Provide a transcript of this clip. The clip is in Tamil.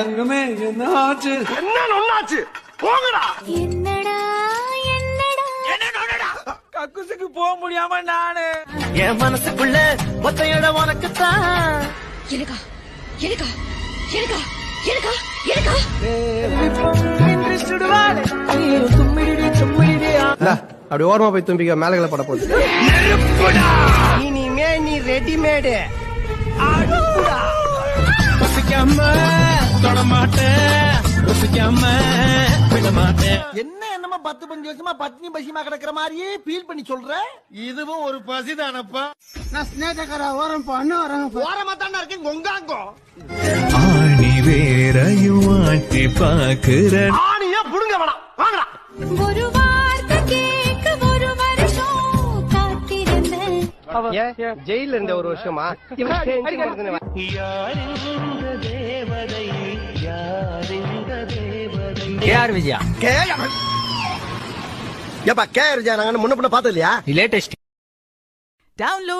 தங்கமே என்ன ஆச்சு? என்ன ஒண்ணாச்சு போங்கடா. என்னடா என்னடா? கக்குசுக்கு போக முடியாம நானு. என் மனசுக்குள்ள மொத்த இடம் உனக்குத்தான் எனக்கா எனக்கா எனக்கா எனக்கா எனக்கா அப்படி ஓரமா போய் தும்பிக்க மேலகளை பட போகுது. இனிமே நீ ரெடிமேடு. என்ன என்னமா பத்து பஞ்சு வருஷமா பத்னி பசிமா கிடக்குற மாதிரியே ஃபீல் பண்ணி சொல்ற? இதுவும் ஒரு பசிதானப்பா. நான் ஸ்னேகக்கார ஓரம் பண்ண வரேன் ஓரமா தானே இருக்கேன் கொங்காங்கோ ஆணி வேறையும் ஆட்டி பாக்குற ஆணியா புடுங்க வேணாம் வாங்கடா. ஒரு வார்த்தை கேட்க ஒரு வருஷம் காத்திருந்தேன் ஏன்? ஜெயில இருந்த ஒரு வருஷமா? இவன் change பண்றதுன்னு கேஆர் விஜயா. கே ஏப்பா கே நாங்க முன்ன பின்ன பார்த்தது இல்லையா? Latest Download